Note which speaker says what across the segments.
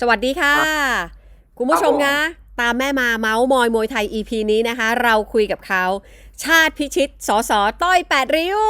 Speaker 1: สวัสดีค่ะ คุณผู้ชมคะตามแม่มาเมาส์มอยมวยไทย EP นี้นะคะ เราคุยกับเขา ชาติพิชิตสสต้อยแปดริ้ว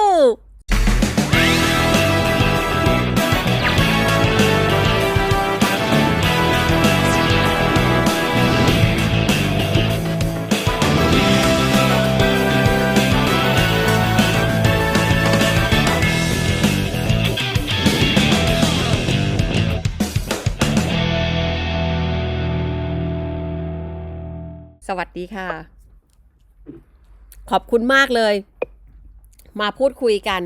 Speaker 1: สวัสดีค่ะ ขอบคุณมากเลย มาพูดคุยกัน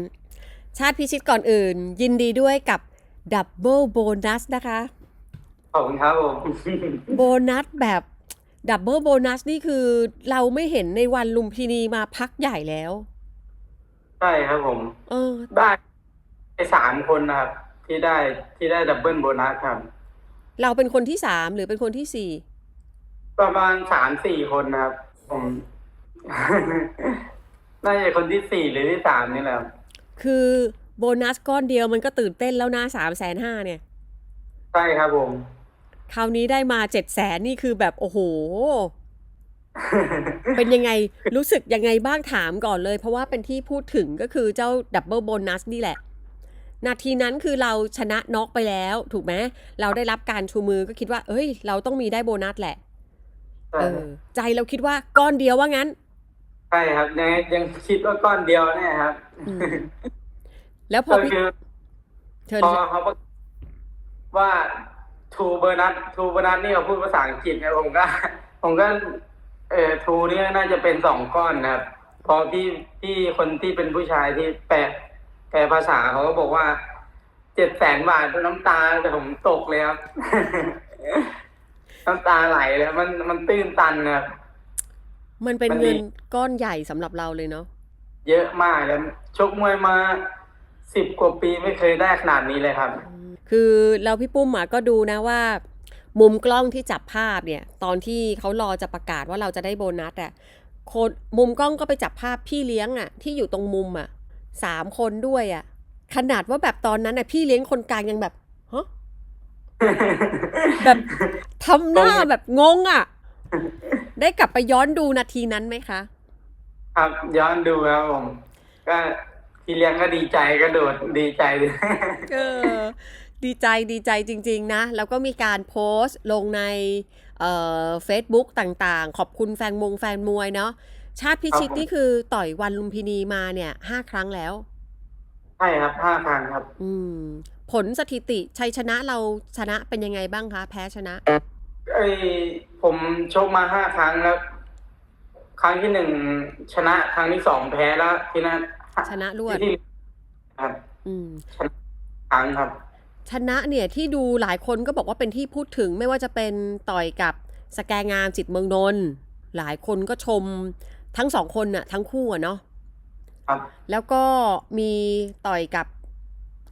Speaker 1: ชาติพิชิตก่อนอื่น ยินดีด้วยกับดับเบิลโบนัสนะคะ
Speaker 2: ขอบคุณครับผม
Speaker 1: โบนัสแบบดับเบิลโบนัสนี่คือเราไม่เห็นในวันลุมพินีมาพักใหญ่แล้ว
Speaker 2: ใช่ครับผม
Speaker 1: เออ
Speaker 2: ได้ไปสามคนนะครับ ที่ได้ที่ได้ดับเบิลโบนัสครับ
Speaker 1: เราเป็นคนที่สามหรือเป็นคนที่สี่
Speaker 2: ประมาณสามสี่คนนะครับ ผม น่าจะคนที่สี่หรือที่สามนี่แหละครับ
Speaker 1: คือโบนัสก้อนเดียวมันก็ตื่นเต้นแล้วนะสามแสนห้าเนี่ย
Speaker 2: ใช่ครับผม
Speaker 1: คราวนี้ได้มาเจ็ดแสนนี่คือแบบโอ้โห เป็นยังไงรู้สึกยังไงบ้างถามก่อนเลย เพราะว่าเป็นที่พูดถึงก็คือเจ้าดับเบิลโบนัสนี่แหละ นาทีนั้นคือเราชนะน็อกไปแล้ว ถูกไหมเราได้รับการชูมือก็คิดว่า เอ้ย เราต้องมีได้โบนัสแหละ
Speaker 2: ใช่
Speaker 1: เออใจเราคิดว่าก้อนเดียวว่างั้น
Speaker 2: ใช่ครับยังยังคิดว่าก้อนเดียวเนี่ยครับ
Speaker 1: อืมแล้วพอ
Speaker 2: ก็
Speaker 1: พี่
Speaker 2: คือ
Speaker 1: เชิญ
Speaker 2: พอเขาบอกว่าทูเบอร์นัททูเบอร์นัทนี่เขาพูดภาษาอังกฤษนะผมก็ ผมก็ เอ่อทูนี่น่าจะเป็นสองก้อนนะครับ พอพี่พี่คนที่เป็นผู้ชายที่แปลแปลภาษาเขาก็บอกว่าเจ็ดแสนบาทน้ำตาแต่ผมตกเลยครับ น้ำตาไหลเลยมันมันตื้นตันนะครับ
Speaker 1: มันเป็น
Speaker 2: มันมี
Speaker 1: เงินก้อนใหญ่สำหรับเราเลยเนาะ
Speaker 2: เยอะมากแล้วชกมวยมาสิบกว่าปีไม่เคยได้ขนาดนี้เลยครับ
Speaker 1: คือเราพี่ปุ้มอะก็ดูนะว่า มุมกล้องที่จับภาพเนี่ย ตอนที่เขารอจะประกาศว่าเราจะได้โบนัสอะโคนมุมกล้องก็ไปจับภาพพี่เลี้ยงอะที่อยู่ตรงมุมอะสามคนด้วยอะขนาดว่าแบบตอนนั้นอะพี่เลี้ยงคนกลางยังแบบฮะ แบบทำหน้าแบบงงอะ ได้กลับไปย้อนดูนาทีนั้นไหมคะ
Speaker 2: ครับย้อนดูครับผม ก็พี่เลี้ยงก็ดีใจก็โดดดีใจเลย
Speaker 1: เออดีใจดีใจจริง ๆ นะ แล้วก็มีการโพสต์ลงในเอ่อ Facebook ต่างๆ ขอบคุณแฟนมงแฟนมวยเนาะชาติพิชิต
Speaker 2: ครับผม
Speaker 1: นี่คือต่อยวันลุมพินีมาเนี่ยห้าครั้งแล้ว
Speaker 2: ใช่ครับห้าครั้งครับ
Speaker 1: อืม ผลสถิติชัยชนะเราชนะเป็นยังไงบ้างคะ แพ้ชนะ
Speaker 2: ไอ้ยผมชกมาห้าครั้งแล้ว ครั้งที่หนึ่งชนะครั้งที่สองแพ้แล้วที่นั่น
Speaker 1: ชนะรวด
Speaker 2: ที่ครับ
Speaker 1: อืม
Speaker 2: ครั้งครับ
Speaker 1: ชนะเนี่ยที่ดูหลายคนก็บอกว่าเป็นที่พูดถึงไม่ว่าจะเป็นต่อยกับสแกงามจิตเมืองนนท์หลายคนก็ชมทั้งสองคนน่ะ ทั้งคู่อะเนาะ
Speaker 2: ครับ
Speaker 1: แล้วก็มีต่อยกับ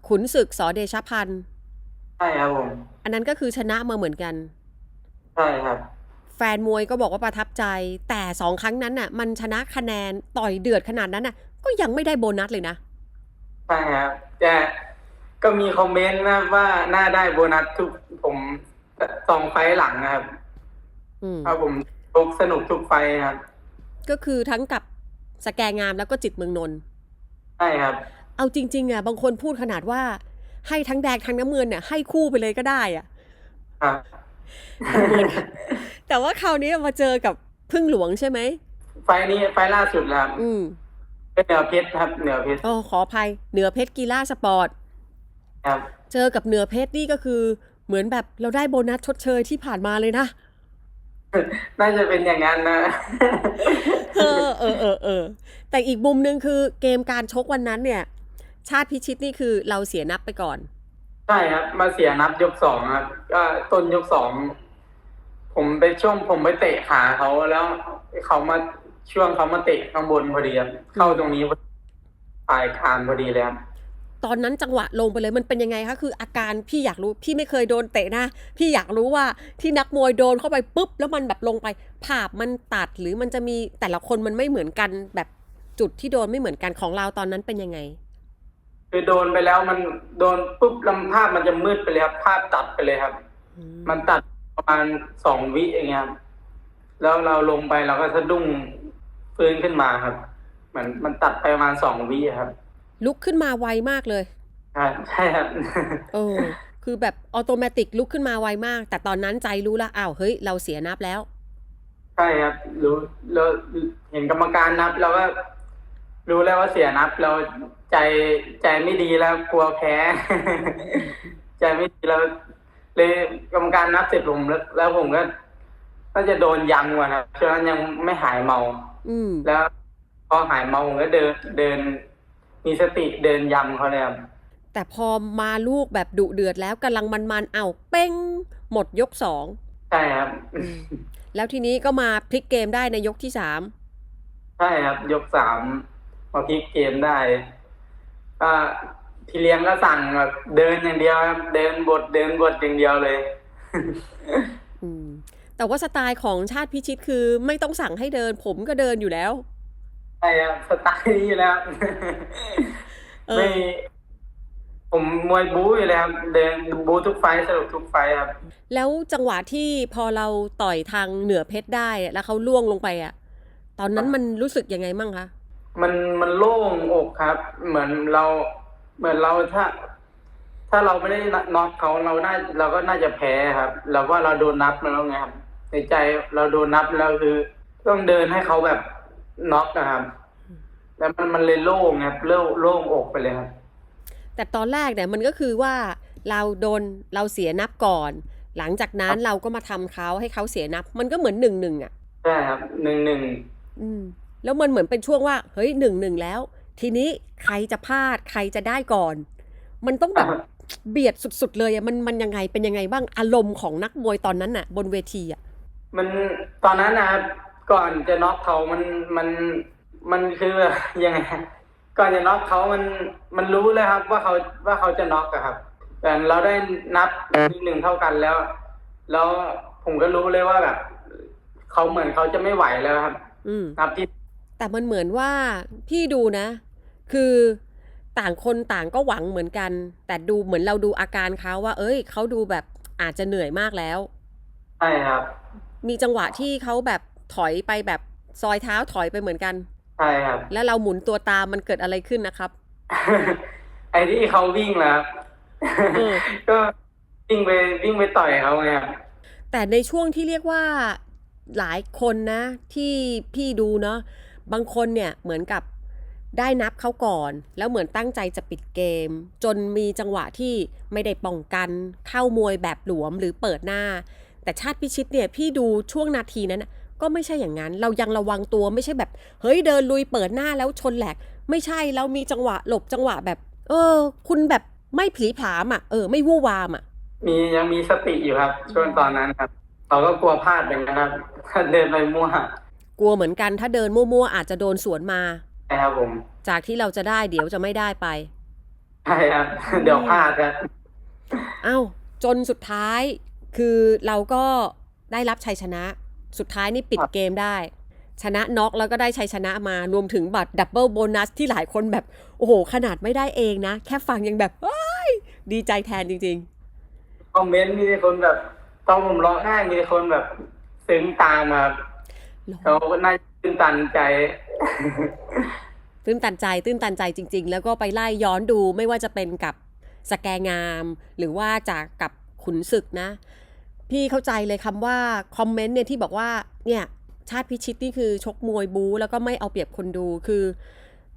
Speaker 1: ขุนศึกสอเดชพันธ์
Speaker 2: ใช่ครับผม
Speaker 1: อันนั้นก็คือชนะมาเหมือนกัน
Speaker 2: ใช่ครับ
Speaker 1: แฟนมวยก็บอกว่าประทับใจ แต่สองครั้งนั้นน่ะ มันชนะคะแนนต่อยเดือดขนาดนั้นน่ะ ก็ยังไม่ได้โบนัสเลยนะ
Speaker 2: ใช่ครับแต่ก็มีคอมเมนต์นะว่าน่าได้โบนัสทุกผมสองไฟล์หลังนะครับ
Speaker 1: อืม
Speaker 2: ครับผมชกสนุกทุกไฟล์ครับ
Speaker 1: ก็คือทั้งกับสแกงามแล้วก็จิตเมืองนนท์
Speaker 2: ใช่ครับ
Speaker 1: เอาจริง ๆอะบางคนพูดขนาดว่า ให้ทั้งแดงทั้งน้ำเงินเนี่ยให้คู่ไปเลยก็ได้อะ
Speaker 2: ครับ
Speaker 1: แต่ว่าคราวนี้มาเจอกับพึ่งหลวงใช่ไหม
Speaker 2: ไฟล์นี้ไฟล์ล่าสุดแล้วครับ
Speaker 1: อืม
Speaker 2: เป็นเหนือเพชรครับเหนือเพชร
Speaker 1: โอ้ขออภัยเหนือเพชรกีฬาสปอร์ต
Speaker 2: ครับ
Speaker 1: เจอกับเหนือเพชรนี่ก็คือเหมือนแบบเราได้โบนัสชดเชยที่ผ่านมาเลยนะ
Speaker 2: น่าจะเป็นอย่างนั้นนะ
Speaker 1: เออเออเออเออแต่อีกมุมหนึ่งคือเกมการชกวันนั้นเนี่ย ชาติพิชิตนี่คือเราเสียนับไปก่อน
Speaker 2: ใช่ครับ มาเสียนับยกสองครับก็ต้นยกสองผมไปช่วงผมไปเตะขาเขาแล้วเขามาช่วงเขามาเตะข้างบนพอดีครับเข้าตรงนี้ปลายคางพอดีเลยครับ
Speaker 1: ตอนนั้นจังหวะลงไปเลยมันเป็นยังไงคะคืออาการพี่อยากรู้พี่ไม่เคยโดนเตะนะ พี่อยากรู้ว่าที่นักมวยโดนเข้าไปปุ๊บ แล้วมันแบบลงไปภาพมันตัดหรือมันจะมีแต่ละคนมันไม่เหมือนกันแบบจุดที่โดนไม่เหมือนกันของเราตอนนั้นเป็นยังไง
Speaker 2: คือโดนไปแล้วมันโดนปุ๊บลำภาพมันจะมืดไปเลยครับ ภาพตัดไปเลยครับ
Speaker 1: ออืม
Speaker 2: มันตัดประมาณสองวิอย่างเงี้ยครับ แล้วเราลงไปเราก็สะดุ้งฟื้นขึ้นมาครับเหมือนมันตัดไปประมาณสองวิครับ
Speaker 1: ลุกขึ้นมาไวมากเลย
Speaker 2: ใช่ใช่ครับ
Speaker 1: เออคือแบบออโตเมติกลุกขึ้นมาไวมาก แต่ตอนนั้นใจรู้ละอ้าวเฮ้ย เราเสียนับแล้ว
Speaker 2: ใช่ครับ รู้เราเห็นกรรมการนับเราก็ รู้แล้วว่าเสียนับเราใจใจไม่ดีแล้วกลัวแพ้ ใจไม่ดีแล้วเลยกรรมการนับเสร็จผมแล้วแล้วผมก็น่าจะโดนยำก่อนครับช่วงนั้นยังไม่หายเมา
Speaker 1: อืม
Speaker 2: แล้ว พอหายเมาผมก็เดินเดิน มีสติเดินยำเขาเลยครับ
Speaker 1: แต่พอมาลูกแบบดุเดือดแล้วกำลังมันๆเอาวเป้งหมดยกสอง
Speaker 2: ใช่ครับ
Speaker 1: แล้วทีนี้ก็มาพลิกเกมได้ในยกที่สาม
Speaker 2: ใช่ครับ ยกสาม มาพลิกเกมได้ก็พี่เลี้ยงก็สั่งแบบเดินอย่างเดียวครับเดินบทเดินบทอย่างเดียวเลย
Speaker 1: อืมแต่ว่าสไตล์ของชาติพิชิตคือไม่ต้องสั่งให้เดิน ผมก็เดินอยู่แล้ว
Speaker 2: ใช่ครับสไตล์นี้แล้ว
Speaker 1: เออ
Speaker 2: ไม่ผมมวยบู๊อยู่เลยครับเดินบู๊ทุกไฟท์สรุปทุกไฟท์ครับ
Speaker 1: แล้วจังหวะที่พอเราต่อยทางเหนือเพชรได้อะแล้วเขาล่วงลงไปอะ ตอนนั้นมันรู้สึกยังไงมั่งคะ
Speaker 2: มันมันโล่งอกครับ เหมือนเรา เหมือนเราถ้า ถ้าเราไม่ได้น็อกเขาเราน่าเราก็น่าจะแพ้ครับเราว่าเราโดนนับมาแล้วไงครับ ในใจเราโดนนับแล้วคือ ต้องเดินให้เขาแบบน็อกนะครับแล้วมันมันเลยโล่งครับโล่งโล่งอกไปเลยครับ
Speaker 1: แต่ตอนแรกเนี่ยมันก็คือว่าเราโดนเราเสียนับก่อน หลังจากนั้นเราก็มาทำเขาให้เขาเสียนับ มันก็เหมือนหนึ่งหนึ่งอะ
Speaker 2: ใช่ครับหนึ่งหนึ่ง
Speaker 1: อืม แล้วมันเหมือนเป็นช่วงว่า เฮ้ยหนึ่งหนึ่งแล้ว ทีนี้ใครจะพลาดใครจะได้ก่อน มันต้องแบบเบียดสุดๆเลยอะมันมันยังไงเป็นยังไงบ้างอารมณ์ของนักมวยตอนนั้นน่ะบนเวทีอะ
Speaker 2: มันตอนนั้นนะครับก่อนจะน็อกเขามันมันมันคือยังไงก่อนจะน็อกเขามันมันรู้เลยครับ ว่าเขาว่าเขาจะน็อกอะครับ แต่เราได้นับหนึ่งหนึ่งเท่ากันแล้ว แล้วผมก็รู้เลยว่าแบบเขาเหมือนเขาจะไม่ไหวแล้วครับ
Speaker 1: อืม
Speaker 2: นับที่
Speaker 1: แต่มันเหมือนว่าพี่ดูนะ คือต่างคนต่างก็หวังเหมือนกัน แต่ดูเหมือนเราดูอาการเขาว่า เอ้ยเขาดูแบบอาจจะเหนื่อยมากแล้ว
Speaker 2: ใช่ครับ
Speaker 1: มีจังหวะที่เขาแบบถอยไปแบบซอยเท้าถอยไปเหมือนกัน
Speaker 2: ใช่ครับ
Speaker 1: แล้วเราหมุนตัวตามมันเกิดอะไรขึ้นนะครับ
Speaker 2: ไอ้ที่เขาวิ่งแล้ว
Speaker 1: เออ
Speaker 2: ก็วิ่งไปวิ่งไปต่อยเขาไงครับ
Speaker 1: แต่ในช่วงที่เรียกว่าหลายคนนะ ที่พี่ดูเนาะ บางคนเนี่ยเหมือนกับได้นับเขาก่อน แล้วเหมือนตั้งใจจะปิดเกม จนมีจังหวะที่ไม่ได้ป้องกันเข้ามวยแบบหลวมหรือเปิดหน้า แต่ชาติพิชิตเนี่ยพี่ดูช่วงนาทีนั้นก็ไม่ใช่อย่างนั้น เรายังระวังตัวไม่ใช่แบบ เฮ้ยเดินลุยเปิดหน้าแล้วชนแหลก ไม่ใช่เรามีจังหวะหลบจังหวะแบบ เออ คุณแบบไม่ผีผามอะเออไม่วู่วามอะ
Speaker 2: มียังมีสติอยู่ครับ ช่วงตอนนั้นครับ เราก็กลัวพลาดเหมือนกันครับเดินไปมั่ว
Speaker 1: กลัวเหมือนกันถ้าเดินมั่วๆอาจจะโดนสวนมา
Speaker 2: ใช่ครับผม
Speaker 1: จากที่เราจะได้เดี๋ยวจะไม่ได้ไป
Speaker 2: ใช่ครับ เดี๋ยวพลาดครับ
Speaker 1: เอ้า จนสุดท้าย คือเราก็ได้รับชัยชนะ สุดท้ายนี่ปิดเกมได้ ชนะน็อกแล้วก็ได้ชัยชนะมารวมถึงบัตรดับเบิลโบนัสที่หลายคนแบบ โอ้โห ขนาดไม่ได้เองนะ แค่ฟังยังแบบเฮ้ยดีใจแทนจริง
Speaker 2: คอมเมนต์มีแต่คนแบบตอนผมร้องไห้มีแต่คนแบบซึ้งตามมาครับ
Speaker 1: ๆ
Speaker 2: เขาก็น่าตื่นตันใจ
Speaker 1: ตื้นตันใจตื้นตันใจจริง ๆ แล้วก็ไปไล่ย้อนดูไม่ว่าจะเป็นกับสแกงาม หรือว่าจากกับขุนศึกนะ พี่เข้าใจเลยคำว่าคอมเมนต์เนี่ยที่บอกว่าเนี่ยชาติพิชิตนี่คือชกมวยบู๊แล้วก็ไม่เอาเปรียบคนดูคือ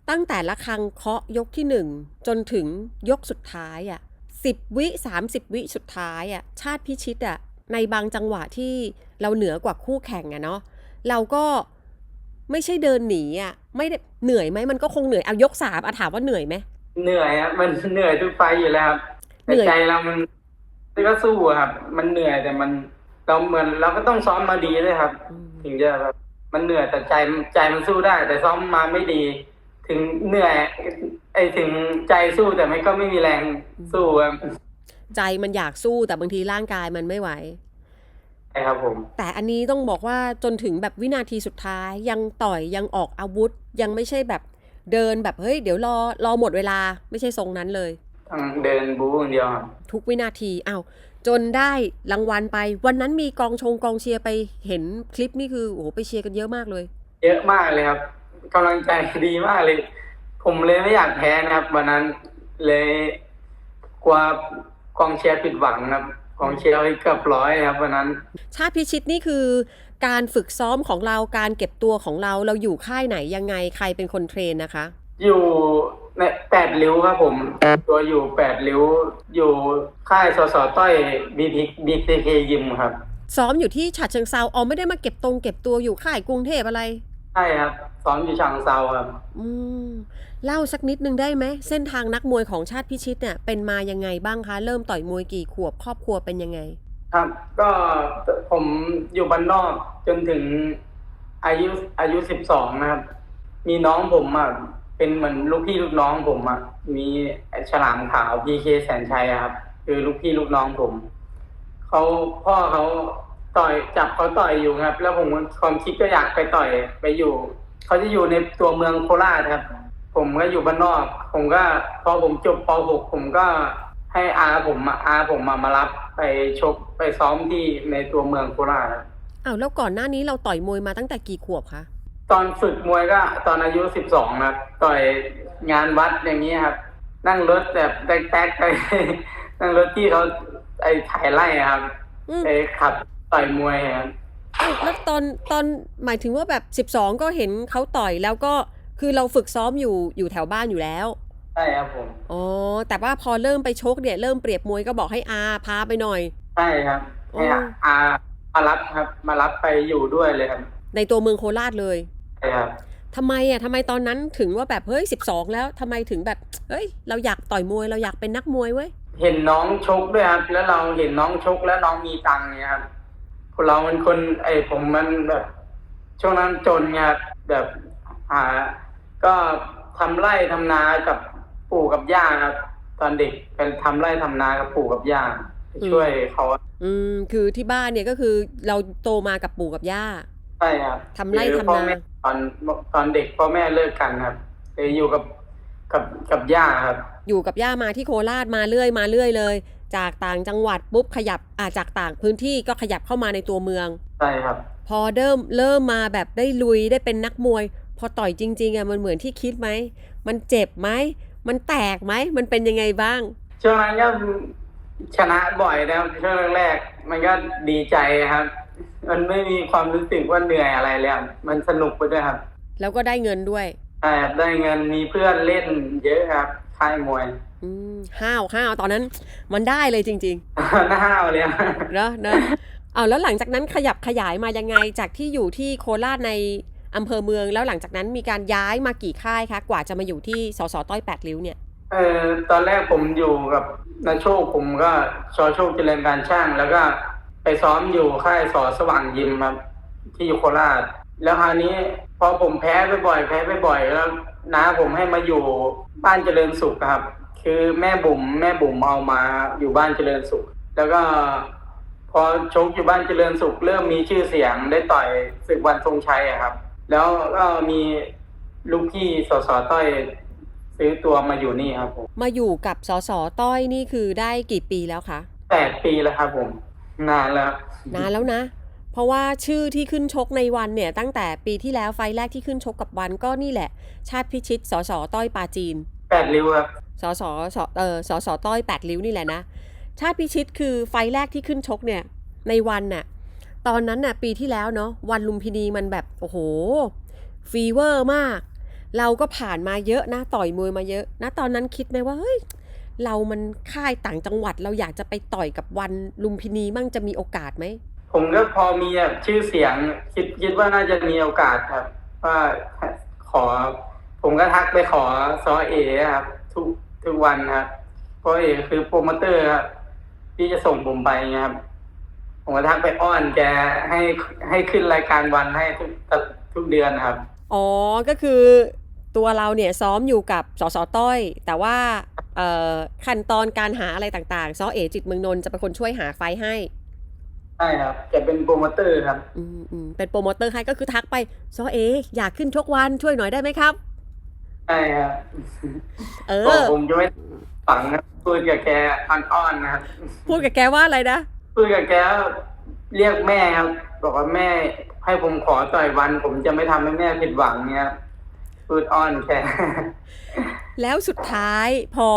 Speaker 1: ตั้งแต่ละครังเคาะยกที่หนึ่งจนถึงยกสุดท้ายอะ่ะสิบวิสามสิบวิสุดท้ายอะ่ะชาติพิชิตอะ่ะในบางจังหวะที่เราเหนือกว่าคู่แข่งอะเนาะ เราก็ไม่ใช่เดินหนีอะ่ะไม่ได้เหนื่อยไหมมันก็คงเหนื่อยเอายกสามอะถามว่าเหนื่อยไหม
Speaker 2: เหนื่อยครับมันเหนื่อยทุกไฟล์อยู่แล้วครับแต่
Speaker 1: เหนื่อย
Speaker 2: ใจเรามันก็สู้อะครับ มันเหนื่อยแต่มันเราเหมือนเราก็ต้องซ้อมมาดีด้วยครับ
Speaker 1: อืม
Speaker 2: ถึงจะแบบมันเหนื่อยแต่ใจใจมันสู้ได้ แต่ซ้อมมาไม่ดี ถึงเหนื่อย ไอ้ถึงใจสู้แต่ไม่ก็ไม่มีแรงสู้ครับ
Speaker 1: ใจมันอยากสู้แต่บางทีร่างกายมันไม่ไหว
Speaker 2: ใช่ครับผม
Speaker 1: แต่อันนี้ต้องบอกว่าจนถึงแบบวินาทีสุดท้ายยังต่อยยังออกอาวุธ ยังไม่ใช่แบบเดินแบบเฮ้ยเดี๋ยวรอรอหมดเวลาไม่ใช่ทรงนั้นเลย
Speaker 2: ต้องเดินบู๊อย่างเดียวครับ
Speaker 1: ทุกวินาทีอ้าวจนได้รางวัลไป วันนั้นมีกองชงกองเชียร์ไปเห็นคลิปนี่คือโอ้โหไปเชียร์กันเยอะมากเลย
Speaker 2: เยอะมากเลยครับกำลังใจดีมากเลย ผมเลยไม่อยากแพ้นะครับ วันนั้นเลยกลัวกองเชียร์ผิดหวังครับ กองเชียร์เกือบร้อยครับวันนั้น
Speaker 1: ชาติพิชิตนี่คือการฝึกซ้อมของเราการเก็บตัวของเราเราอยู่ค่ายไหนยังไงใครเป็นคนเทรนนะคะ
Speaker 2: อยู่ในแปดริ้วครับผม ตัวอยู่แปดริ้ว อยู่ค่ายสสต้อยบีพีบีซีเคยิมครับ
Speaker 1: ซ้อมอยู่ที่ฉะเชิงเซาอ๋อไม่ได้มาเก็บตรงเก็บตัวอยู่ค่ายกรุงเทพอะไร
Speaker 2: ใช่ครับซ้อมอยู่ฉางเซาครับ
Speaker 1: อืมเล่าสักนิดนึงได้ไหม เส้นทางนักมวยของชาติพิชิตเนี่ยเป็นมายังไงบ้างคะ เริ่มต่อยมวยกี่ขวบครอบครัวเป็นยังไง
Speaker 2: ครับ ก็ผมอยู่บ้านนอกจนถึงอายุอายุสิบสองนะครับ มีน้องผมอะเป็นเหมือนลูกพี่ลูกน้องผมอะมีไอ้ฉลามขาวพีเคแสนชัยอะครับ คือลูกพี่ลูกน้องผมเขาพ่อเขา ต่อยจับเขาต่อยอยู่ครับ แล้วผมความคิดก็อยากไปต่อยไปอยู่เขาจะอยู่ในตัวเมืองโคราชครับ ผมก็อยู่บ้านนอก ผมก็พอผมจบป .6 ผมก็ให้อาผมมาอาผมมามารับไปชกไปซ้อมที่ในตัวเมืองโคราชครับ
Speaker 1: อ้าวแล้วก่อนหน้านี้เราต่อยมวยมาตั้งแต่กี่ขวบคะ
Speaker 2: ตอนฝึกมวยก็ตอนอายุสิบสองครับต่อยงานวัดอย่างนี้ครับ นั่งรถแบบแต๊กๆไปนั่งรถที่เขาไอ้ถ่ายไล่อะครับ
Speaker 1: อืม
Speaker 2: ไปขับ ต่อยมวยครับ
Speaker 1: อ้าวแล้วตอนตอนหมายถึงว่าแบบ12ก็เห็นเขาต่อยแล้วก็คือเราฝึกซ้อมอยู่อยู่แถวบ้านอยู่แล้ว
Speaker 2: ใช่ครับผม
Speaker 1: อ๋อแต่ว่าพอเริ่มไปชกเนี่ยเริ่มเปรียบมวยก็บอกให้อาพาไปหน่อย
Speaker 2: ใช่ครับให้
Speaker 1: อ๋อ
Speaker 2: อามารับครับ มารับไปอยู่ด้วยเลยครับ
Speaker 1: ในตัวเมืองโคราชเลย
Speaker 2: ใช่ครับ
Speaker 1: ทำไมอะทำไมตอนนั้นถึงว่าแบบเฮ้ย12แล้วทำไมถึงแบบเฮ้ย เราอยากต่อยมวยเราอยากเป็นนักมวยเว้ย
Speaker 2: เห็นน้องชกด้วยครับแล้วเราเห็นน้องชกแล้วน้องมีตังค์เนี่ยครับคน เรามันคนไอ้ผมมันแบบ ช่วงนั้นจนไงครับแบบหา ก็ทำไร่ทำนากับปู่กับย่าครับตอนเด็กเป็นทำไร่ทำนากับปู่กับย่าไปช่วยเขา
Speaker 1: อืมคือที่บ้านเนี่ยก็คือเราโตมากับปู่กับย่า
Speaker 2: ใช่ครับ
Speaker 1: ทำไร่
Speaker 2: คือ
Speaker 1: ทำนา
Speaker 2: พ่อแม่ตอนตอนเด็กพ่อแม่เลิกกันครับเลยอยู่กับกับกับย่าครับ
Speaker 1: อยู่กับย่ามาที่โคราชมาเรื่อยมาเรื่อยเลย จากต่างจังหวัดปุ๊บขยับอ่าจากต่างพื้นที่ก็ขยับเข้ามาในตัวเมือง
Speaker 2: ใช่ครับ
Speaker 1: พอเริ่มเริ่มมาแบบได้ลุยได้เป็นนักมวย พอต่อยจริงๆอะมันเหมือนที่คิดไหม มันเจ็บไหม มันแตกไหม มันเป็นยังไงบ้าง
Speaker 2: ช่วงนั้นก็ชนะบ่อยนะครับช่วงแรกๆมันก็ดีใจครับ มันไม่มีความรู้สึกว่าเหนื่อยอะไรเลยครับมันสนุกไปด้วยครับ
Speaker 1: แล้วก็ได้เงินด้วย
Speaker 2: ใช่ครับได้เงินมีเพื่อนเล่นเยอะครับค่ายมวย
Speaker 1: อืมห้าวห้าวตอนนั้นมันได้เลยจริง
Speaker 2: หน้าห้าวเลยครับ
Speaker 1: ๆเนอะเนอะเอาแล้วหลังจากนั้นขยับขยายมายังไงจากที่อยู่ที่โคราชในอำเภอเมืองแล้วหลังจากนั้นมีการย้ายมากี่ค่ายคะกว่าจะมาอยู่ที่สสต้อยแปดริ้วเนี่ย
Speaker 2: เออตอนแรกผมอยู่กับนาโชคผมก็ชอโชคเจริญการช่าง แล้วก็ไปซ้อมอยู่ค่ายสอสว่างยิมครับที่อยู่โคราช แล้วคราวนี้พอผมแพ้ไปบ่อยแพ้ไปบ่อยแล้วน้าผมให้มาอยู่บ้านเจริญสุขครับ คือแม่บุ๋มแม่บุ๋มเอามาอยู่บ้านเจริญสุข แล้วก็พอชกอยู่บ้านเจริญสุข เริ่มมีชื่อเสียงได้ต่อยศึกวันทรงชัยอะครับ แล้วก็มีลูกพี่สสต้อยซื้อตัวมาอยู่นี่ครับผม
Speaker 1: มาอยู่กับสสต้อยนี่คือได้กี่ปีแล้วคะ
Speaker 2: แปดปีแล้วครับผมนานแล้ว
Speaker 1: นานแล้วนะ เพราะว่าชื่อที่ขึ้นชกในวันเนี่ย ตั้งแต่ปีที่แล้วไฟล์แรกที่ขึ้นชกกับวันก็นี่แหละ ชาติพิชิตสสต้อยปาจีน
Speaker 2: แปดริ้วครับ
Speaker 1: สสสเออสสต้อยแปดริ้วนี่แหละนะ ชาติพิชิตคือไฟแรกที่ขึ้นชกเนี่ยในวันน่ะตอนนั้นน่ะปีที่แล้วเนาะวันลุมพินีมันแบบโอ้โหฟีเวอร์มาก เราก็ผ่านมาเยอะนะต่อยมวยมาเยอะนะตอนนั้นคิดไหมว่าเฮ้ยเรามันค่ายต่างจังหวัดเราอยากจะไปต่อยกับวันลุมพินีมั่งจะมีโอกาสไหม
Speaker 2: ผมก็พอมีแบบชื่อเสียงคิดคิดว่าน่าจะมีโอกาสครับ ว่าขอ ผมก็ทักไปขอซอเอครับทุก ทุกวันครับเพราะเอคือโปรโมเตอร์ครับที่จะส่งผมไปครับ ผมก็ทักไปอ้อนแกให้ให้ขึ้นรายการวันให้ทุกทุกเดือนครับ
Speaker 1: อ๋อ ก็คือตัวเราเนี่ยซ้อมอยู่กับสสต้อย แต่ว่าเอ่อขั้นตอนการหาอะไรต่างๆซอเอจิตเมืองนนท์จะเป็นคนช่วยหาไฟล์ให้
Speaker 2: ใช่ครับแกเป็นโปรโมเตอร์ครับ
Speaker 1: อืมอืมเป็นโปรโมเตอร์ให้ก็คือทักไปซอเอ อยากขึ้นชกวันช่วยหน่อยได้ไหมครับ
Speaker 2: ใช่ครับ
Speaker 1: เอ
Speaker 2: บอก
Speaker 1: อ
Speaker 2: ผมจะไม่ฝังครับพูดกับแกอ่อนๆนะครับ
Speaker 1: พูดกับแกว่าอะไรนะ
Speaker 2: พูดกับแกเรียกแม่ครับบอกว่าแม่ให้ผมขอต่อยวัน ผมจะไม่ทำให้แม่ผิดหวังเนี่ยครับพูดอ้อนแก
Speaker 1: แล้วสุดท้ายพอ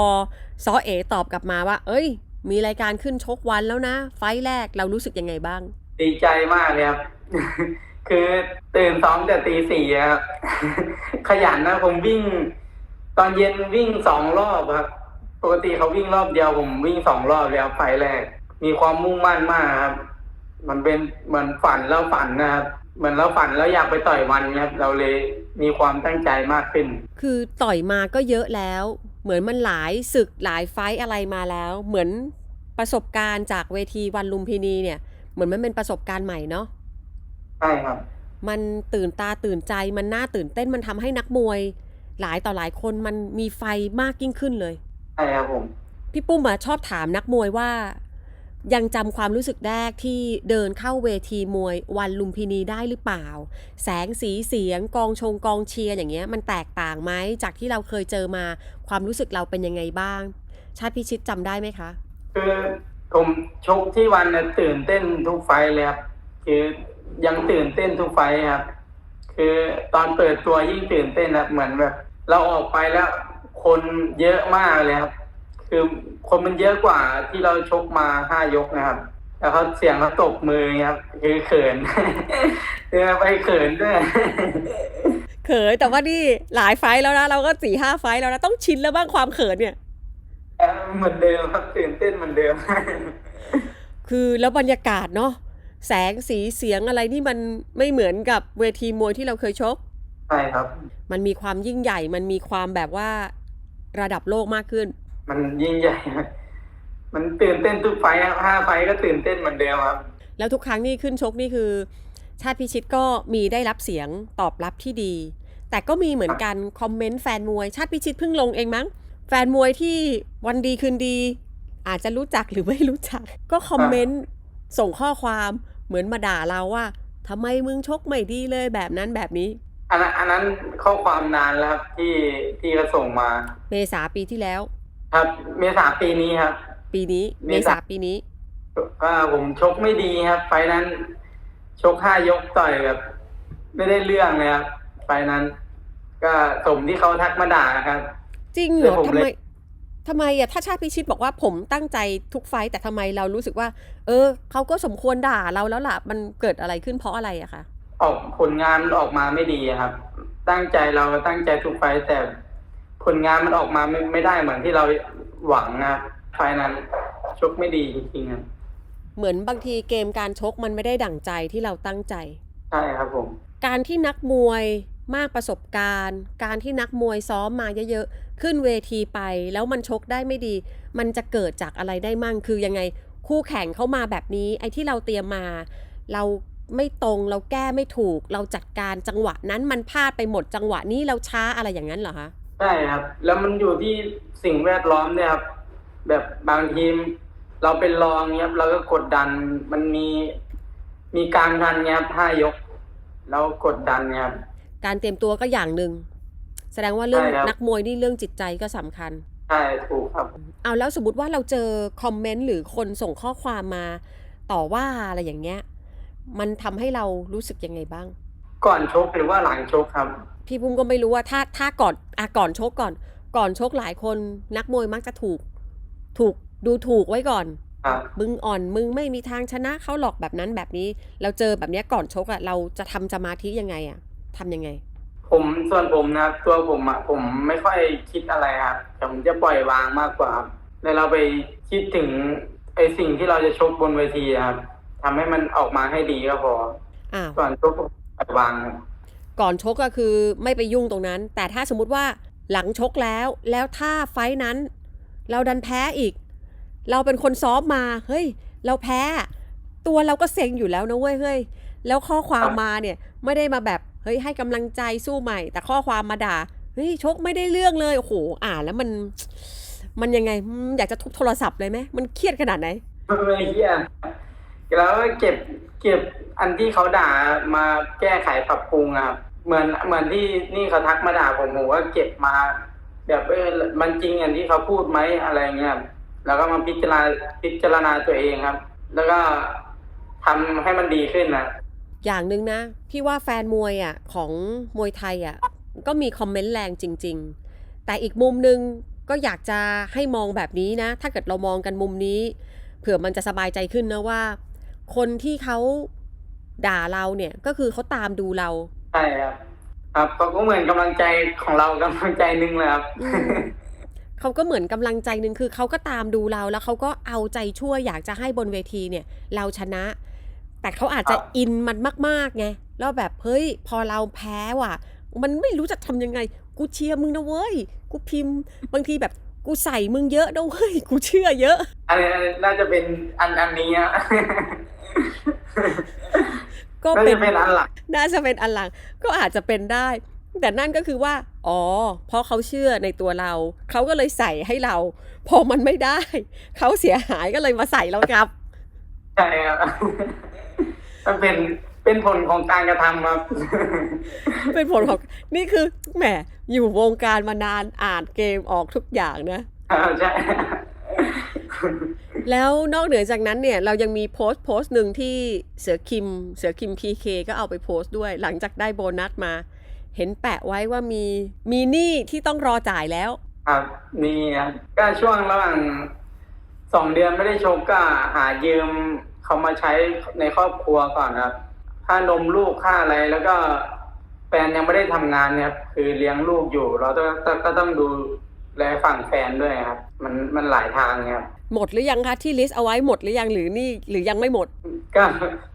Speaker 1: ซอเอตอบกลับมาว่า เอ้ย มีรายการขึ้นชกวันแล้วนะ ไฟล์แรกเรารู้สึกยังไงบ้าง
Speaker 2: ดีใจมากเลยครับ คือตื่นซ้อมแต่ตีสี่ครับ ขยันนะผมวิ่ง ตอนเย็นวิ่งสองรอบครับ ปกติเขาวิ่งรอบเดียวผมวิ่งสองรอบแล้วไฟแรก มีความมุ่งมั่นมากครับ มันเป็นเหมือนฝันแล้วฝันนะครับ เหมือนเราฝันแล้วอยากไปต่อยวันครับ เราเลยมีความตั้งใจมากขึ้น
Speaker 1: คือต่อยมาก็เยอะแล้ว เหมือนมันหลายศึกหลายไฟต์อะไรมาแล้ว เหมือนประสบการณ์จากเวทีวันลุมพินีเนี่ย เหมือนมันเป็นประสบการณ์ใหม่เนาะ
Speaker 2: ใช่ครับ
Speaker 1: มันตื่นตาตื่นใจมันน่าตื่นเต้นมันทำให้นักมวย หลายต่อหลายคนมันมีไฟมากยิ่งขึ้นเลย
Speaker 2: ใช่ครับผม
Speaker 1: พี่ปุ้มอะชอบถามนักมวยว่า ยังจำความรู้สึกแรกที่เดินเข้าเวทีมวยวันลุมพินีได้หรือเปล่า แสงสีเสียงกองชงกองเชียร์อย่างเงี้ย มันแตกต่างไหมจากที่เราเคยเจอมาความรู้สึกเราเป็นยังไงบ้าง ชาติพิชิตจำได้ไหมคะ
Speaker 2: คือผมชกที่วันนะตื่นเต้นทุกไฟล์เลยครับคือ ยังตื่นเต้นทุกไฟล์ครับ คือตอนเปิดตัวยิ่งตื่นเต้นครับเหมือนแบบ เราออกไปแล้วคนเยอะมากเลยครับ คือคนมันเยอะกว่าที่เราชกมาห้ายกนะครับ แล้วเขาเสียงเขาตบมือครับ คือเขินคือไปเขินด้วย
Speaker 1: เขินแต่ว่านี่หลายไฟท์แล้วนะเราก็สี่ห้าไฟท์แล้วนะต้องชินแล้วบ้างความเขินเนี่ย
Speaker 2: เหมือนเดิมครับตื่นเต้นเหมือนเดิม
Speaker 1: คือแล้วบรรยากาศเนาะ แสงสีเสียงอะไรนี่มันไม่เหมือนกับเวทีมวยที่เราเคยชก
Speaker 2: ใช่ครับ
Speaker 1: มันมีความยิ่งใหญ่ มันมีความแบบว่าระดับโลกมากขึ้น
Speaker 2: มันยิ่งใหญ่ มันตื่นเต้นทุกไฟล์ครับห้าไฟล์ก็ตื่นเต้นเหมือนเดิมครับ
Speaker 1: แล้วทุกครั้งที่ขึ้นชกนี่คือ ชาติพิชิตก็มีได้รับเสียงตอบรับที่ดี แต่ก็มีเหมือนกันคอมเมนต์แฟนมวยชาติพิชิตเพิ่งลงเองมั้ง แฟนมวยที่วันดีคืนดี อาจจะรู้จักหรือไม่รู้จัก ก็คอมเมนต์ส่งข้อความ เหมือนมาด่าเราว่าทำไมมึงชกไม่ดีเลยแบบนั้นแบบนี้
Speaker 2: อันนั้นอันนั้นข้อความนานแล้วครับที่ที่เขาส่งมา
Speaker 1: เมษาปีที่แล้ว
Speaker 2: ครับ เมษาปีนี้ครับ
Speaker 1: ปีนี้เม
Speaker 2: เมษา
Speaker 1: ษาปีนี้
Speaker 2: ก็ผมชกไม่ดีครับ ไฟล์นั้น ชกห้ายกต่อยแบบ ไม่ได้เรื่องเลยครับไฟล์นั้น ก็สมที่เขาทักมาด่าครับ
Speaker 1: จริงเหร
Speaker 2: แล้
Speaker 1: อ
Speaker 2: วผม
Speaker 1: ทำไม
Speaker 2: เลย
Speaker 1: ทำไมอะถ้าชาติพิชิตบอกว่าผมตั้งใจทุกไฟต์แต่ทำไมเรารู้สึกว่า เออเขาก็สมควรด่าเราแล้วล่ะมันเกิดอะไรขึ้นเพราะอะไรอะคะ
Speaker 2: ออกผลงานมันออกมาไม่ดีครับ ตั้งใจเราตั้งใจทุกไฟล์แต่ผลงานมันออกมาไม่ไม่ได้เหมือนที่เราหวังนะครับไฟล์นั้นชกไม่ดีจริงๆครับ
Speaker 1: เหมือนบางทีเกมการชกมันไม่ได้ดั่งใจที่เราตั้งใจ
Speaker 2: ใช่ครับผม
Speaker 1: การที่นักมวยมากประสบการณ์ การที่นักมวยซ้อมมาเยอะๆ ขึ้นเวทีไปแล้วมันชกได้ไม่ดี มันจะเกิดจากอะไรได้มั่งคือยังไงคู่แข่งเข้ามาแบบนี้ ไอ้ที่เราเตรียมมา เราไม่ตรงเราแก้ไม่ถูก เราจัดการจังหวะนั้นมันพลาดไปหมดจังหวะนี้เราช้าอะไรอย่างนั้นเหรอคะ
Speaker 2: ใช่ครับ แล้วมันอยู่ที่สิ่งแวดล้อมเนี่ยครับ แบบบางทีม เราเป็นรองเนี้ยครับเราก็กดดันมันมีมีการทันเนี้ยครับห้ายก เรากดดันเนี้ยครับ
Speaker 1: การเตรียมตัวก็อย่างหนึ่ง แสดงว่าเรื่อง
Speaker 2: ใช่ครับ
Speaker 1: นักมวยนี่เรื่องจิตใจก็สำคัญ
Speaker 2: ใช่ถูกครับ
Speaker 1: เอาแล้วสมมติว่าเราเจอคอมเมนต์หรือคนส่งข้อความมาต่อว่าอะไรอย่างเงี้ย มันทำให้เรารู้สึกยังไงบ้าง
Speaker 2: ก่อนชกหรือว่าหลังชกครับ
Speaker 1: พี่ปุ้มก็ไม่รู้ว่าถ้าถ้าก่อนอะก่อนชกก่อน ก่อนชกหลายคนนักมวยมักจะถูก ถูกดูถูกไว้ก่อน
Speaker 2: ครับ
Speaker 1: มึงอ่อนมึงไม่มีทางชนะเขาหรอกแบบนั้นแบบนี้ เราเจอแบบเนี้ยก่อนชกอะเราจะทำสมาธิยังไงอะทำยังไง
Speaker 2: ผมส่วนผมนะครับตัวผมอะผมไม่ค่อยคิดอะไรครับแต่ผมจะปล่อยวางมากกว่าครับแล้วเราไปคิดถึงไอสิ่งที่เราจะชกบนเวทีครับทำให้มันออกมาให้ดีก็พอ
Speaker 1: อ้าว
Speaker 2: ส่วนชกผมปล่อยวางครับ
Speaker 1: ก่อนชกก็คือไม่ไปยุ่งตรงนั้น แต่ถ้าสมมุติว่าหลังชกแล้วแล้วถ้าไฟท์นั้น เราดันแพ้อีก เราเป็นคนซ้อมมา เฮ้ย เราแพ้ ตัวเราก็เซ็งอยู่แล้วนะเว้ยเฮ้ยแล้วข้อความมาเนี่ยไม่ได้มาแบบ เฮ้ยให้กำลังใจสู้ใหม่ แต่ข้อความมาด่าเฮ้ยชกไม่ได้เรื่องเลยโอ้โหอ่านแล้วมัน มันยังไงอยากจะทุบโทรศัพท์เลยไหมมันเครียดขนาดไหน
Speaker 2: ไม่เฮียแล้วเก็บเก็บอันที่เขาด่ามาแก้ไขปรับปรุงครับเหมือนเหมือนที่นี่เขาทักมาด่าผมผมก็เก็บมาแบบเออมันจริงอย่างที่เขาพูดไหมอะไรเงี้ยแล้วก็มาพิจารณาพิจารณาตัวเองครับ แล้วก็ทำให้มันดีขึ้นนะ
Speaker 1: อย่างหนึ่งนะ พี่ว่าแฟนมวยอะของมวยไทยอะก็มีคอมเมนต์แรงจริง ๆ แต่อีกมุมหนึ่งก็อยากจะให้มองแบบนี้นะ ถ้าเกิดเรามองกันมุมนี้ เผื่อมันจะสบายใจขึ้นนะว่า คนที่เขาด่าเราเนี่ยก็คือเขาตามดูเรา
Speaker 2: ใช่ครับ ครับเขาก็เหมือนกำลังใจของเรากำลังใจหนึ่งเลยครับ
Speaker 1: อืมเขาก็เหมือนกำลังใจหนึ่งคือเขาก็ตามดูเราแล้วเขาก็เอาใจช่วยอยากจะให้บนเวทีเนี่ย เราชนะ แต่เขาอาจจะ
Speaker 2: ครับ
Speaker 1: อินมันมากๆไงแล้วแบบเฮ้ยพอเราแพ้ว่ะ มันไม่รู้จะทำยังไง กูเชียร์มึงนะเว้ย กูพิมพ์ บางทีแบบกูใส่มึงเยอะนะเว้ย กูเชื่อเยอะ
Speaker 2: อันนี้น่าจะเป็นอันอันนี้อะ
Speaker 1: ก็
Speaker 2: น่า
Speaker 1: เป็
Speaker 2: จะ
Speaker 1: น
Speaker 2: เป็นอันหลัก
Speaker 1: น่าจะเป็นอันหลัง ก็อาจจะเป็นได้ แต่นั่นก็คือว่า อ๋อ เพราะเขาเชื่อในตัวเรา เขาก็เลยใส่ให้เรา พอมันไม่ได้ เขาเสียหายก็เลยมาใส่เราครับ
Speaker 2: ใช่ครับ มันเป็นเป็นผลของการกระทำครับ
Speaker 1: เป็นผลของนี่คือแหมอยู่วงการมานานอ่านเกมออกทุกอย่างนะ
Speaker 2: อ่าใช่
Speaker 1: แล้วนอกเหนือจากนั้นเนี่ย เรายังมีโพสต์โพสต์หนึ่งที่เสือคิม เสือคิมพีเคก็เอาไปโพสต์ด้วย หลังจากได้โบนัสมา เห็นแปะไว้ว่ามีมีหนี้ที่ต้องรอจ่ายแล้ว
Speaker 2: ครับมีครับก็ช่วงระหว่างสองเดือนไม่ได้ชกก็หายืม เขามาใช้ในครอบครัวก่อนครับ ค่านมลูกค่าอะไรแล้วก็แฟนยังไม่ได้ทำงานเนี่ยครับคือเลี้ยงลูกอยู่ เราต้องต้องก็ต้องดูแลฝั่งแฟนด้วยครับ มันมันหลายทางเนี่ยครับ
Speaker 1: หมดหรือยังคะที่ลิสต์เอาไว้หมดหรือยังหรือนี่หรือยังไม่หมด
Speaker 2: ก็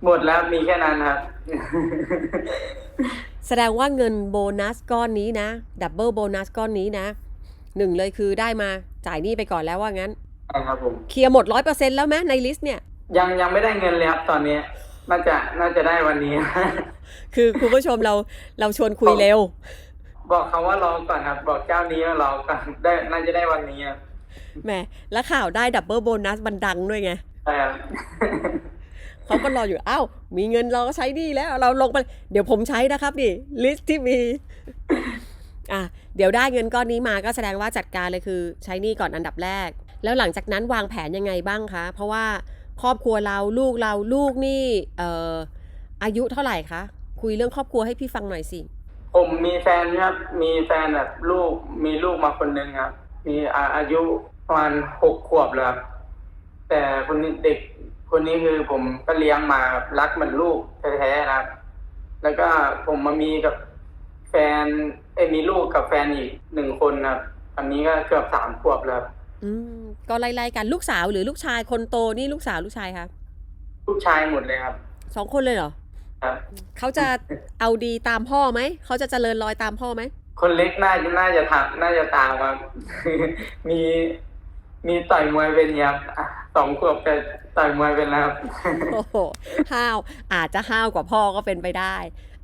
Speaker 2: หมดแล้วมีแค่นั้นครับ
Speaker 1: แสดงว่าเงินโบนัสก้อนนี้นะดับเบิลโบนัสก้อนนี้นะหนึ่งเลยคือได้มาจ่ายหนี้ไปก่อนแล้วว่างั้น
Speaker 2: ใช่ครับผม
Speaker 1: เคลียร์หมดร้อยเปอร์เซ็นต์แล้วไหมในลิสต์เนี่ย
Speaker 2: ยังยังไม่ได้เงินเลยครับตอนนี้น่าจะน่าจะได้วันนี้
Speaker 1: คือคุณผู้ชมเราเราชวนคุยเร็ว
Speaker 2: บอกเขาว่ารอก่อนครับ บอกเจ้านี้ว่ารอก่อนได้น่าจะได้วันนี้ครับ
Speaker 1: แหมแล้วข่าวได้ดับเบิลโบนัสมันดังด้วยไง
Speaker 2: ใช่ครับ
Speaker 1: เขาก็รออยู่อ้าวมีเงินเราก็ใช้หนี่แล้ว เราลงไป เดี๋ยวผมใช้นะครับดิลิสต์ที่มีอะเดี๋ยวได้เงินก้อนนี้มาก็แสดงว่าจัดการเลยคือ ใช้หนี้ก่อนอันดับแรก แล้วหลังจากนั้นวางแผนยังไงบ้างคะ เพราะว่า ครอบครัวเราลูกเราลูกนี่เอ่ออายุเท่าไหร่คะคุยเรื่องครอบครัวให้พี่ฟังหน่อยสิ
Speaker 2: ผมมีแฟนครับ มีแฟนแบบลูกมีลูกมาคนหนึ่งครับ มีอาอายุประมาณหกขวบแล้วครับแต่คนนี้เด็กคนนี้คือผมก็เลี้ยงมารักเหมือนลูกแท้ๆนะครับ แล้วก็ผมมามีกับแฟนเอ้ยมีลูกกับแฟนอีกหนึ่งคนครับอันนี้ก็เกือบสามขวบแล้วครับ
Speaker 1: อืม ก็ไล่ๆกันลูกสาวหรือลูกชายคนโตนี่ลูกสาวลูกชายคะ
Speaker 2: ลูกชายหมดเลยครับ
Speaker 1: สองคนเลยเหรอ
Speaker 2: ครับ
Speaker 1: เขาจะเอาดีตามพ่อไหมเขาจะเจริญรอยตามพ่อไหม
Speaker 2: คนเล็กน่าจะน่าจะทำน่าจะตามครับ มีมีต่อยมวยเป็นครับอะสองขวบแต่ต่อยมวยเป็นแล้วครับ
Speaker 1: โอ้โหห้าวอาจจะห้าวกว่าพ่อก็เป็นไปได้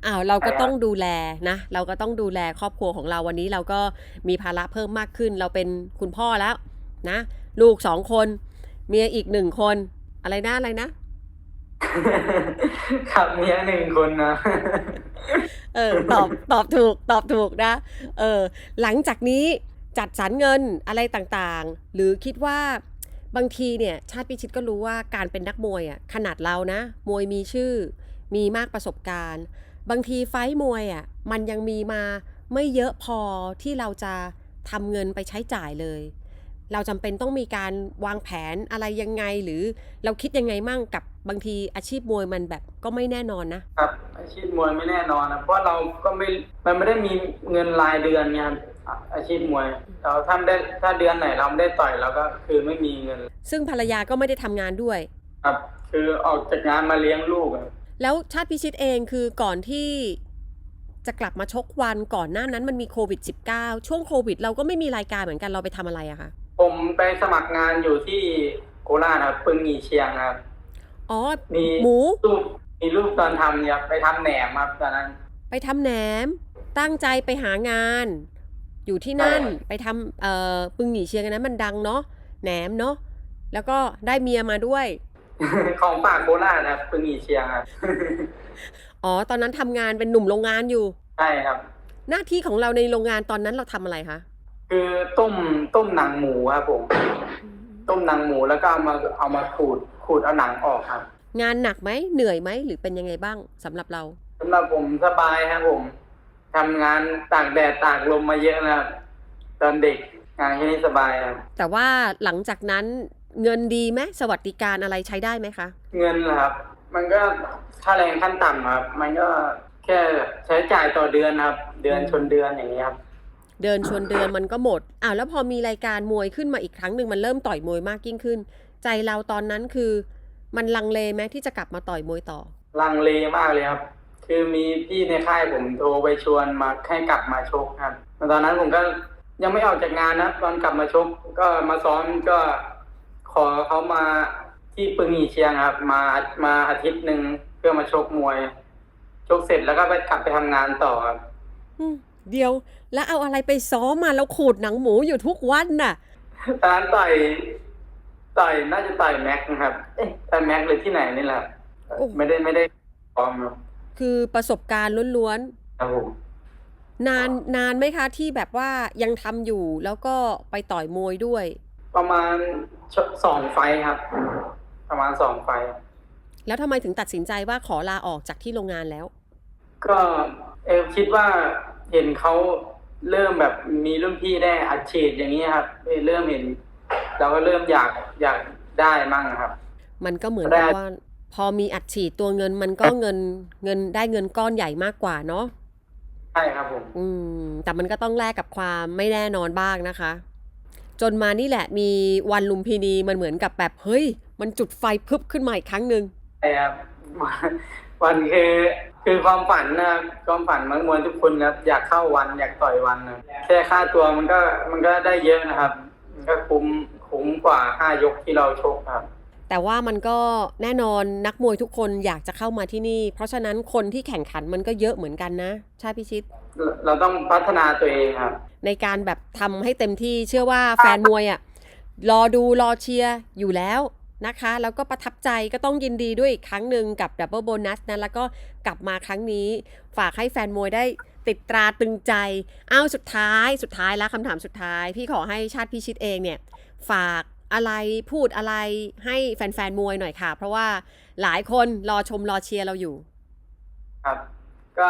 Speaker 1: อ้าวเราก็ต้องดูแลนะ เราก็ต้องดูแลครอบครัวของเราวันนี้เราก็มีภาระเพิ่มมากขึ้น เราเป็นคุณพ่อแล้วนะ ลูกสองคน เมียอีกหนึ่งคน อะไรนะอะไรนะ
Speaker 2: ครับเมียหนึ่งคนนะ
Speaker 1: เออ ตอบตอบถูกตอบถูกนะ เออ หลังจากนี้จัดสรรเงินอะไรต่างๆ หรือคิดว่าบางทีเนี่ย ชาติพิชิตก็รู้ว่าการเป็นนักมวยอะขนาดเรานะ มวยมีชื่อ มีมากประสบการณ์ บางทีไฟท์มวยอะมันยังมีมาไม่เยอะพอที่เราจะทำเงินไปใช้จ่ายเลย เราจำเป็นต้องมีการวางแผนอะไรยังไง หรือเราคิดยังไงมั่งกับบางทีอาชีพมวยมันแบบก็ไม่แน่นอนนะ
Speaker 2: ครับอาชีพมวยไม่แน่นอนนะเพราะเราก็ไม่มันไม่ได้มีเงินรายเดือนไงครับอะอาชีพมวยเราถ้าได้ถ้าเดือนไหนเราไม่ได้ต่อยเราก็คือไม่มีเงิน
Speaker 1: ซึ่งภรรยาก็ไม่ได้ทำงานด้วย
Speaker 2: ครับ คือออกจากงานมาเลี้ยงลูกอะ
Speaker 1: แล้วชาติพิชิตเองคือก่อนที่จะกลับมาชกวันก่อนหน้านั้นมันมีโควิด -19 ช่วงโควิด เราก็ไม่มีรายการเหมือนกันเราไปทำอะไรอะคะ
Speaker 2: ผมไปสมัครงานอยู่ที่โคราชครับปึงหงีเชียงครับ
Speaker 1: อ๋อ
Speaker 2: มี
Speaker 1: หมู
Speaker 2: รูปมีรูปตอนทำเนี่ยไปทำแหนมครับตอนนั้น
Speaker 1: ไปทำแหนม ตั้งใจไปหางาน อยู่ที่นั่น
Speaker 2: ใช่
Speaker 1: ไปทำเอ่อปึงหนีเชียงกันนั้นมันดังเนาะ แหนมเนาะ แล้วก็ได้เมียมาด้วย
Speaker 2: ของฝากโคราชครับปึงหงีเชียงครับ
Speaker 1: อ๋อ ตอนนั้นทำงานเป็นหนุ่มโรงงานอยู่
Speaker 2: ใช่ครับ
Speaker 1: หน้าที่ของเราในโรงงานตอนนั้นเราทำอะไรคะ
Speaker 2: คือต้มต้มหนังหมูครับผม ต้มหนังหมูแล้วก็เอามาเอามาขูดขูดเอาหนังออกครับ
Speaker 1: งานหนักไหมเหนื่อยไหมหรือเป็นยังไงบ้างสำหรับเรา
Speaker 2: สำหรับผมสบายครับผมทำงานตากแดดตากลมมาเยอะนะครับตอนเด็กงานแค่นี้สบายครับ
Speaker 1: แต่ว่าหลังจากนั้นเงินดีไหมสวัสดิการอะไรใช้ได้ไหมคะ
Speaker 2: เงินเหรอครับ มันก็ค่าแรงขั้นต่ำครับ มันก็แค่ใช้จ่ายต่อเดือนครับ เดือนชนเดือนอย่างนี้ครับ
Speaker 1: เดินชวนเดือนมันก็หมดอ้าวแล้วพอมีรายการมวยขึ้นมาอีกครั้งหนึ่งมันเริ่มต่อยมวยมากยิ่งขึ้น ใจเราตอนนั้นคือ มันลังเลไหมที่จะกลับมาต่อยมวยต่อ
Speaker 2: ลังเลมากเลยครับ คือมีพี่ในค่ายผมโทรไปชวนมาให้กลับมาชกครับตอนนั้นผมก็ยังไม่ออกจากงานนะตอนกลับมาชกก็มาซ้อมก็ขอเขามาที่ปึงอีเชียงครับ มามาอาทิตย์หนึ่งเพื่อมาชกมวย ชกเสร็จแล้วก็ไปกลับไปทำงานต่อครับ
Speaker 1: อืม เดียว แล้วเอาอะไรไปซ้อมมาแล้วขูดหนังหมูอยู่ทุกวันน่ะ
Speaker 2: ตอนนั้นต่อยต่อยน่าจะต่อยแม็กนะครับ เอ๊ะต่อยแม็กเลยที่ไหนนี่แหละ
Speaker 1: โอ้
Speaker 2: ไม่ได้ไม่ได้ซ้อมครับ
Speaker 1: คือประสบการณ์ล้วน
Speaker 2: ครับผม
Speaker 1: ๆ นานนานไหมคะที่แบบว่ายังทำอยู่แล้วก็ไปต่อยมวยด้วย
Speaker 2: ประมาณชสองไฟท์ครับ ประมาณสองไฟท์
Speaker 1: แล้วทำไมถึงตัดสินใจว่าขอลาออกจากที่โรงงานแล้ว
Speaker 2: ก็เออคิดว่า เห็นเขาเริ่มแบบมีรุ่นพี่ได้อัดฉีดอย่างนี้ครับเออเริ่มเห็น เราก็เริ่มอยากอยากได้มั่งครับ
Speaker 1: มันก็เหมือน
Speaker 2: ได้
Speaker 1: กับว่า พอมีอัดฉีดตัวเงินมันก็เงินเงินได้เงินก้อนใหญ่มากกว่าเนาะ
Speaker 2: ใช่ครับผม
Speaker 1: อืม แต่มันก็ต้องแลกกับความไม่แน่นอนบ้างนะคะ จนมานี่แหละมีวันลุมพินีมันเหมือนกับแบบเฮ้ย มันจุดไฟพึบขึ้นมาอีกครั้งหนึ่ง
Speaker 2: ใช่ครับวันคือ คือความฝันนะครับความฝันมันมวลทุกคนครับอยากเข้าวันอยากต่อยวันนะแค่ค่าตัวมันก็มันก็ได้เยอะนะครับ มันก็คุ้มคุ้มกว่าค่ายกที่เราชกครับ
Speaker 1: แต่ว่ามันก็แน่นอนนักมวยทุกคนอยากจะเข้ามาที่นี่ เพราะฉะนั้นคนที่แข่งขันมันก็เยอะเหมือนกันนะ ใช่พิชิต
Speaker 2: เราเราต้องพัฒนาตัวเองครับ
Speaker 1: ในการแบบทำให้เต็มที่เชื่อว่าแฟนมวยอะ่ะรอดูรอเชียร์อยู่แล้ว นะคะ แล้วก็ประทับใจก็ต้องยินดีด้วยอีกครั้งหนึ่งกับดับเบิลโบนัสนะ แล้วก็กลับมาครั้งนี้ ฝากให้แฟนมวยได้ติดตราตึงใจเอาสุดท้ายสุดท้ายแล้วคำถามสุดท้าย พี่ขอให้ชาติพิชิตเองเนี่ย ฝากอะไรพูดอะไรให้แฟนๆมวยหน่อยค่ะ เพราะว่าหลายคนรอชมรอเชียร์เราอยู่
Speaker 2: ครับ ก็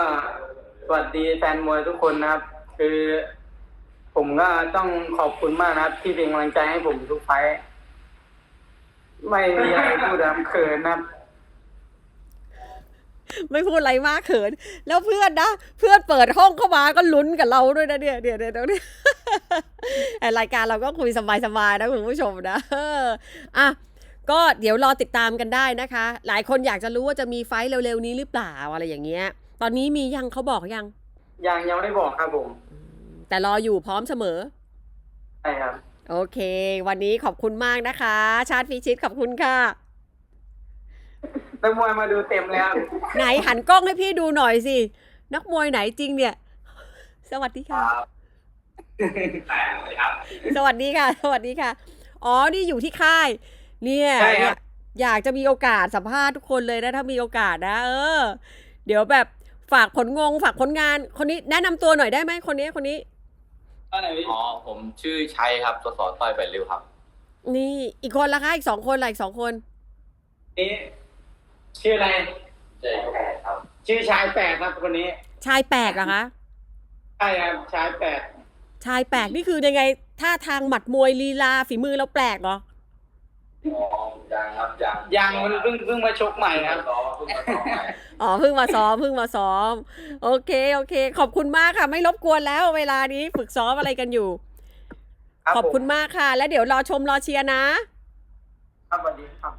Speaker 2: สวัสดีแฟนมวยทุกคนนะครับ คือ ผมก็ต้องขอบคุณมากนะครับ ที่เป็นกำลังใจให้ผมทุกไฟ ไม่มีอะไรพูดนะครับเขินนะครับ
Speaker 1: ไม่พูดอะไรมากเขิน แล้วเพื่อนนะ เพื่อนเปิดห้องเข้ามาก็ลุ้นกับเราด้วยนะเนี่ยเดี๋ยวเดี๋ยวเดี๋ยวเนี่ยแต่รายการเราก็คุยสบายๆนะคุณผู้ชมนะเอออะก็เดี๋ยวรอติดตามกันได้นะคะ หลายคนอยากจะรู้ว่าจะมีไฟท์เร็วๆนี้หรือเปล่าอะไรอย่างเงี้ย ตอนนี้มียังเขาบอกยัง
Speaker 2: ยังยังไม่บอกครับผม
Speaker 1: แต่รออยู่พร้อมเสมอ
Speaker 2: ใช่ครับ
Speaker 1: โอเค วันนี้ขอบคุณมากนะคะ ชาติพิชิตขอบคุณค่ะ
Speaker 2: นักมวยมาดูเต็มแล้ว
Speaker 1: ไหนหันกล้องให้พี่ดูหน่อยสิ นักมวยไหนจริงเนี่ย สวัสดีค่ะ สวัสดีค่ะ สวัสดีค่ะ อ๋อ นี่อยู่ที่ค่าย เนี่ย
Speaker 2: ใช่ครับ
Speaker 1: อยากอยากจะมีโอกาสสัมภาษณ์ทุกคนเลยนะ ถ้ามีโอกาสนะ เออ เดี๋ยวแบบฝากผลงง ฝากผลงาน คนนี้แนะนำตัวหน่อยได้ไหมคนนี้คนนี้
Speaker 3: อ๋อผมชื่อชัยครับสสต่อยไปเร็วครับ
Speaker 1: นี่อีกคนละคะอีกสองคนละอีกสองคน
Speaker 2: นี่ชื่ออะไร
Speaker 3: เจ๊ครับ
Speaker 2: ชื่อชายแปดครับคนนี้
Speaker 1: ชายแปลกเหรอคะ
Speaker 2: ใช่ครับชายแปด
Speaker 1: ชายแปลกนี่คือยังไงท่าทางหมัดมวยลีลาฝีมือเราแปลกเหรอ
Speaker 3: อ๋อ ยังครับยัง
Speaker 2: ยังมันเพิ่งเพิ่งมาชกใหม่ครับ
Speaker 3: ซ้อมเพิ่งมาซ้อมใหม่
Speaker 1: อ๋อเพิ่งมาซ้อมเพิ่งมาซ้อม โอเคโอเค ขอบคุณมากค่ะ ไม่รบกวนแล้ว เวลานี้ฝึกซ้อมอะไรกันอยู่
Speaker 2: ครับ
Speaker 1: ขอบคุณ
Speaker 2: ผม
Speaker 1: มากค่ะ แล้วเดี๋ยวรอชมรอเชียร์นะ
Speaker 2: ครับสวัสดีครับ